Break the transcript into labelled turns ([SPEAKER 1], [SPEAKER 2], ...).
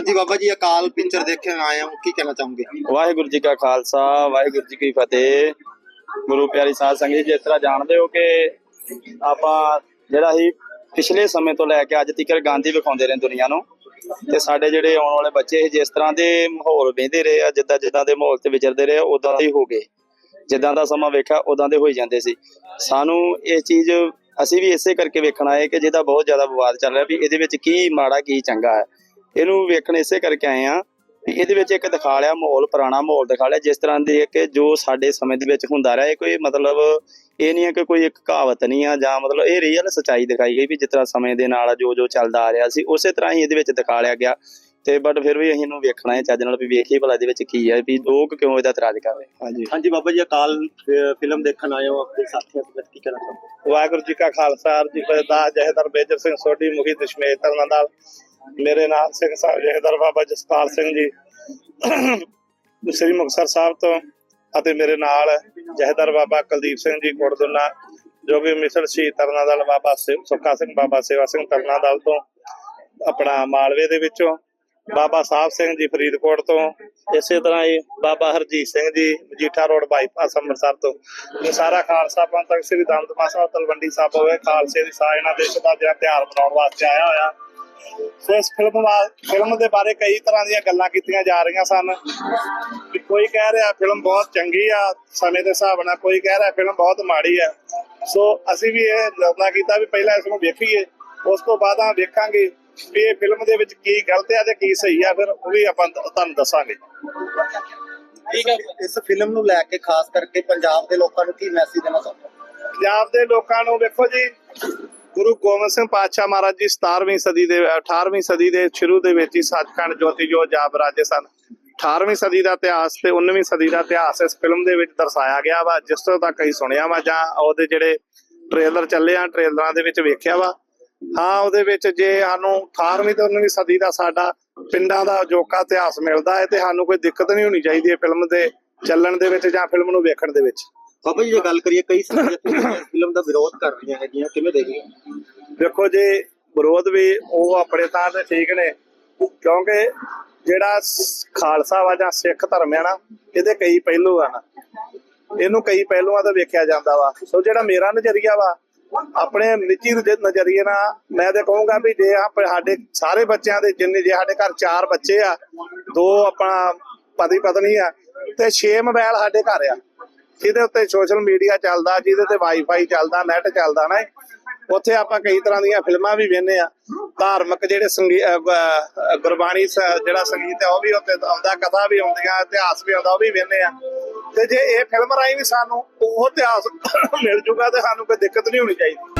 [SPEAKER 1] ਹਾਂਜੀ ਬਾਬਾ ਜੀ, ਅਕਾਲ ਪਿਕਚਰ ਦੇਖਣ ਆਏ ਹਾਂ। ਕੀ ਕਹਿਣਾ ਚਾਹੋਗੇ?
[SPEAKER 2] ਵਾਹਿਗੁਰੂ ਜੀ ਕਾ ਖਾਲਸਾ, ਵਾਹਿਗੁਰੂ ਜੀ ਕੀ ਫਤਿਹ। ਗੁਰੂ ਪਿਆਰੀ ਸਾਧ ਸੰਗਤ, ਜੀ ਜਿਸ ਤਰ੍ਹਾਂ ਜਾਣਦੇ ਹੋ ਕਿ ਆਪਾਂ ਜਿਹੜਾ ਹੀ ਪਿਛਲੇ ਸਮੇਂ ਤੋਂ ਲੈ ਕੇ ਅੱਜ ਤੱਕ ਗਾਂਧੀ ਵਿਖਾਉਂਦੇ ਰਹੇ ਦੁਨੀਆ ਨੂੰ। ਤੇ ਸਾਡੇ ਜਿਹੜੇ ਆਉਣ ਵਾਲੇ ਬੱਚੇ ਜਿਸ ਤਰ੍ਹਾਂ ਦੇ ਮਾਹੌਲ ਵੇਂਦੇ ਰਹੇ ਆ, ਜਿੱਦਾਂ ਜਿੱਦਾਂ ਦੇ ਮਾਹੌਲ ਤੇ ਵਿਚਰਦੇ ਰਹੇ ਉਦਾਂ ਦੇ ਹੀ ਹੋ ਗਏ। ਜਿੱਦਾਂ ਦਾ ਸਮਾਂ ਵੇਖਿਆ ਉਦਾਂ ਦੇ ਹੋਈ ਜਾਂਦੇ ਸੀ। ਸਾਨੂੰ ਇਹ ਚੀਜ਼ ਅਸੀਂ ਵੀ ਇਸੇ ਕਰਕੇ ਵੇਖਣਾ ਹੈ ਕਿ ਜਿਹਦਾ ਬਹੁਤ ਜ਼ਿਆਦਾ ਵਿਵਾਦ ਚੱਲ ਰਿਹਾ ਵੀ ਇਹਦੇ ਵਿੱਚ ਕੀ ਮਾੜਾ, ਕੀ ਚੰਗਾ ਹੈ। ਇਹਨੂੰ ਵੇਖਣ ਇਸੇ ਕਰਕੇ ਆਏ ਆ ਵੀ ਇਹਦੇ ਵਿੱਚ ਇੱਕ ਦਿਖਾ ਲਿਆ ਮਾਹੌਲ ਪੁਰਾਣਾ ਮਾਹੌਲ ਦਿਖਾ ਲਿਆ ਜਿਸ ਤਰ੍ਹਾਂ ਦੇ ਕਿ ਜੋ ਸਾਡੇ ਸਮੇਂ ਦੇ ਵਿੱਚ ਹੁੰਦਾ ਰਿਹਾ ਇਹ ਕੋਈ ਮਤਲਬ ਇਹ ਨਹੀਂ ਹੈ ਕਿ ਕੋਈ ਇੱਕ ਕਹਾਵਤ ਨਹੀਂ ਆ ਜਾਂ ਮਤਲਬ ਇਹ ਰੀਅਲ ਸਚਾਈ ਦਿਖਾਈ ਗਈ ਵੀ ਜਿਸ ਤਰ੍ਹਾਂ ਸਮੇਂ ਦੇ ਨਾਲ ਜੋ ਜੋ ਚੱਲਦਾ ਆ ਰਿਹਾ ਸੀ ਉਸੇ ਤਰ੍ਹਾਂ ਹੀ ਇਹਦੇ ਵਿੱਚ ਦਿਖਾ ਲਿਆ ਗਿਆ। ਤੇ ਬਟ ਫਿਰ ਵੀ ਅਸੀਂ ਇਹਨੂੰ ਵੇਖਣਾ ਹੈ ਚੱਜ ਨਾਲ ਵੀ ਵੇਖੀਏ ਭਲਾ ਇਹਦੇ ਵਿੱਚ ਕੀ ਹੈ ਵੀ ਲੋਕ ਕਿਉਂ ਇਹਦਾ ਇਤਰਾਜ਼ ਕਰ ਰਹੇ ਹਾਂਜੀ।
[SPEAKER 1] ਹਾਂਜੀ ਬਾਬਾ ਜੀ ਅਕਾਲ ਫਿਲਮ ਦੇਖਣ ਆਏ ਹੋ ਆਪਣੇ ਸਾਥੀਆਂ ਸਮੇਤ ਕੀ ਕਹਿਣਾ
[SPEAKER 3] ਵਾਹਿਗੁਰੂ ਜੀ ਕਾ ਖਾਲਸਾ ਜੀ ਕੀ ਫਤਿਹ ਜਹਦਰ ਬੇਜਰ ਸਿੰਘ ਸੋਢੀ ਮੁਖੀ ਦਸ਼ਮੇਸ਼ ਤਰਨਾਦਾਲ ਮੇਰੇ ਨਾਲ ਸਿੰਘ ਸਾਹਿਬ ਜਹਦਰ ਬਾਬਾ ਜਸਪਾਲ ਸਿੰਘ ਜੀ, ਸ੍ਰੀ ਮੁਕਤਸਰ ਸਾਹਿਬ ਤੋਂ, ਅਤੇ ਮੇਰੇ ਨਾਲ ਜਹਦਰ ਬਾਬਾ ਕੁਲਦੀਪ ਸਿੰਘ ਜੀ ਕੋਟਦੁਨਾ, ਜੋ ਕਿ ਮਿਸਰ ਸ਼ਹੀਦ ਤਰਨਾਦਲ ਬਾਬਾ ਸੁੱਖਾ ਸਿੰਘ ਬਾਬਾ ਸੇਵਾ ਸਿੰਘ ਤਰਨਾਦਲ ਤੋਂ, ਆਪਣਾ ਮਾਲਵੇ ਦੇ ਵਿੱਚੋਂ, ਬਾਬਾ ਸਾਹਿਬ ਸਿੰਘ ਜੀ ਫਰੀਦਕੋਟ ਤੋਂ, ਇਸੇ ਤਰ੍ਹਾਂ ਹੀ ਬਾਬਾ ਹਰਜੀਤ ਸਿੰਘ ਜੀ ਮਜੀਠਾ ਰੋਡ ਬਾਈਪਾਸ ਅੰਮ੍ਰਿਤਸਰ ਤੋਂ। ਇਹ ਸਾਰਾ ਖਾਲਸਾ ਪੰਥ ਸ੍ਰੀ ਦਮਦਮਾ ਸਾਹਿਬ ਤਲਵੰਡੀ ਸਾਹਿਬ ਹੋਵੇ ਖਾਲਸੇ ਦੀ ਸਾਜਣਾ ਦੇਸ਼ ਦਾ ਜਿਹੜਾ ਤਿਉਹਾਰ ਮਨਾਉਣ ਵਾਸਤੇ ਆਇਆ ਹੋਇਆ। ਸੋ ਇਸ ਫਿਲਮ ਫਿਲਮ ਦੇ ਬਾਰੇ ਕਈ ਤਰ੍ਹਾਂ ਦੀਆਂ ਗੱਲਾਂ ਕੀਤੀਆਂ ਜਾ ਰਹੀਆਂ ਸਨ। ਕੋਈ ਕਹਿ ਰਿਹਾ ਫਿਲਮ ਬਹੁਤ ਚੰਗੀ ਆ ਸਮੇਂ ਦੇ ਹਿਸਾਬ ਨਾਲ ਕੋਈ ਕਹਿ ਰਿਹਾ ਫਿਲਮ ਬਹੁਤ ਮਾੜੀ ਆ। ਸੋ ਅਸੀਂ ਵੀ ਇਹ ਨਿਰਣਾ ਕੀਤਾ ਵੀ ਪਹਿਲਾਂ ਇਸ ਨੂੰ ਵੇਖੀਏ ਉਸ ਤੋਂ ਬਾਅਦ ਆ ਵੇਖਾਂਗੇ ਵੀ ਇਹ ਫਿਲਮ ਦੇ ਵਿੱਚ ਕੀ ਗਲਤ ਆ ਤੇ ਕੀ ਸਹੀ ਆ ਫਿਰ ਉਹ ਵੀ ਆਪਾਂ ਤੁਹਾਨੂੰ ਦੱਸਾਂਗੇ।
[SPEAKER 1] ਇਸ ਫਿਲਮ ਨੂੰ ਲੈ ਕੇ ਖਾਸ ਕਰਕੇ ਪੰਜਾਬ ਦੇ ਲੋਕਾਂ ਨੂੰ ਕੀ ਮੈਸੇਜ ਦੇਣਾ ਚਾਹੁੰਦੇ ਹੋ?
[SPEAKER 3] ਪੰਜਾਬ ਦੇ ਲੋਕਾਂ ਨੂੰ ਵੇਖੋ ਜੀ ਗੁਰੂ ਗੋਬਿੰਦ ਸਿੰਘ ਪਾਤਸ਼ਾਹ ਮਹਾਰਾਜ ਜੀ 17ਵੀਂ ਸਦੀ ਦੇ 18ਵੀਂ ਸਦੀ ਦੇ ਸ਼ੁਰੂ ਦੇ ਵਿੱਚ ਹੀ ਸੱਚਖੰਡ ਜੋਤੀ ਜੋ ਜਾਪ ਰਾਜੇ ਸਨ। 18ਵੀਂ ਸਦੀ ਦਾ ਇਤਿਹਾਸ ਤੇ 19ਵੀਂ ਸਦੀ ਦਾ ਇਤਿਹਾਸ ਇਸ ਫਿਲਮ ਦੇ ਵਿੱਚ ਦਰਸਾਇਆ ਗਿਆ ਵਾ, ਜਿਸ ਤੋਂ ਤੱਕ ਅਸੀਂ ਸੁਣਿਆ ਵਾ ਜਾਂ ਉਹਦੇ ਜਿਹੜੇ ਟ੍ਰੇਲਰ ਚੱਲੇ ਆ ਟ੍ਰੇਲਰਾਂ ਦੇ ਵਿੱਚ ਵੇਖਿਆ ਵਾ। ਹਾਂ, ਉਹਦੇ ਵਿੱਚ ਜੇ ਸਾਨੂੰ 18ਵੀਂ ਤੇ 19ਵੀਂ ਸਦੀ ਦਾ ਸਾਡਾ ਪਿੰਡਾਂ ਦਾ ਅਜੋਕਾ ਇਤਿਹਾਸ ਮਿਲਦਾ ਹੈ ਤੇ ਸਾਨੂੰ ਕੋਈ ਦਿੱਕਤ ਨਹੀਂ ਹੋਣੀ ਚਾਹੀਦੀ ਇਹ ਫਿਲਮ ਦੇ ਚੱਲਣ ਦੇ ਵਿੱਚ ਜਾਂ ਫਿਲਮ ਨੂੰ ਵੇਖਣ ਦੇ ਵਿੱਚ।
[SPEAKER 1] ਬਾਬਾ ਜੀ ਜੇ ਗੱਲ ਕਰੀਏ ਕਈ ਸਾਰੀਆਂ ਇਸ ਫਿਲਮ ਦਾ ਵਿਰੋਧ ਕਰ ਰਹੀਆਂ ਹੈਗੀਆਂ, ਕਿਵੇਂ ਦੇਖਦੇ
[SPEAKER 3] ਦੇਖੋ ਜੀ, ਵਿਰੋਧ ਵੀ ਉਹ ਆਪਣੇ ਥਾਂ ਤੇ ਠੀਕ ਨੇ। ਕਿਉਂਕਿ ਜਿਹੜਾ ਖਾਲਸਾ ਵਾ ਜਾਂ ਸਿੱਖ ਧਰਮ ਹੈ ਨਾ, ਇਹਦੇ ਕਈ ਪਹਿਲੂ ਆ। ਨਾ ਇਹਨੂੰ ਕਈ ਪਹਿਲੂਆਂ ਤੋਂ ਵੇਖਿਆ ਜਾਂਦਾ ਵਾ। ਸੋ ਜਿਹੜਾ ਮੇਰਾ ਨਜ਼ਰੀਆ ਵਾ, ਆਪਣੇ ਨਿੱਜੀ ਨਜ਼ਰੀਏ ਨਾਲ ਮੈਂ ਤੇ ਕਹੂੰਗਾ ਵੀ ਜੇ ਆਪਣੇ ਸਾਡੇ ਸਾਰੇ ਬੱਚਿਆਂ ਦੇ ਜਿੰਨੇ ਜੇ ਸਾਡੇ ਘਰ ਚਾਰ ਬੱਚੇ ਆ, ਦੋ ਆਪਣਾ ਪਤੀ ਪਤਨੀ ਆ, ਤੇ 6 ਮੋਬਾਈਲ ਸਾਡੇ ਘਰ ਆ। ਜਿਹਦੇ ਉੱਤੇ ਸੋਸ਼ਲ ਮੀਡੀਆ ਚੱਲਦਾ, ਜਿਹਦੇ ਤੇ ਵਾਈਫਾਈ ਚੱਲਦਾ ਨੈਟ ਚੱਲਦਾ ਨਾ ਉੱਥੇ ਆਪਾਂ ਕਈ ਤਰ੍ਹਾਂ ਦੀਆਂ ਫਿਲਮਾਂ ਵੀ ਵੇਖਦੇ ਆ ਧਾਰਮਿਕ ਜਿਹੜੇ ਸੰਗੀ- ਗੁਰਬਾਣੀ ਜਿਹੜਾ ਸੰਗੀਤ ਹੈ, ਉਹ ਵੀ ਉੱਤੇ ਆਉਂਦਾ, ਕਥਾ ਵੀ ਆਉਂਦੀਆਂ ਇਤਿਹਾਸ ਵੀ ਆਉਂਦਾ, ਉਹ ਵੀ ਵੇਖਦੇ ਆ ਤੇ ਜੇ ਇਹ ਫਿਲਮ ਰਾਹੀਂ ਵੀ ਸਾਨੂੰ ਉਹ ਇਤਿਹਾਸ ਮਿਲ ਜੂਗਾ ਤੇ ਸਾਨੂੰ ਕੋਈ ਦਿੱਕਤ ਨਹੀਂ ਹੋਣੀ ਚਾਹੀਦੀ।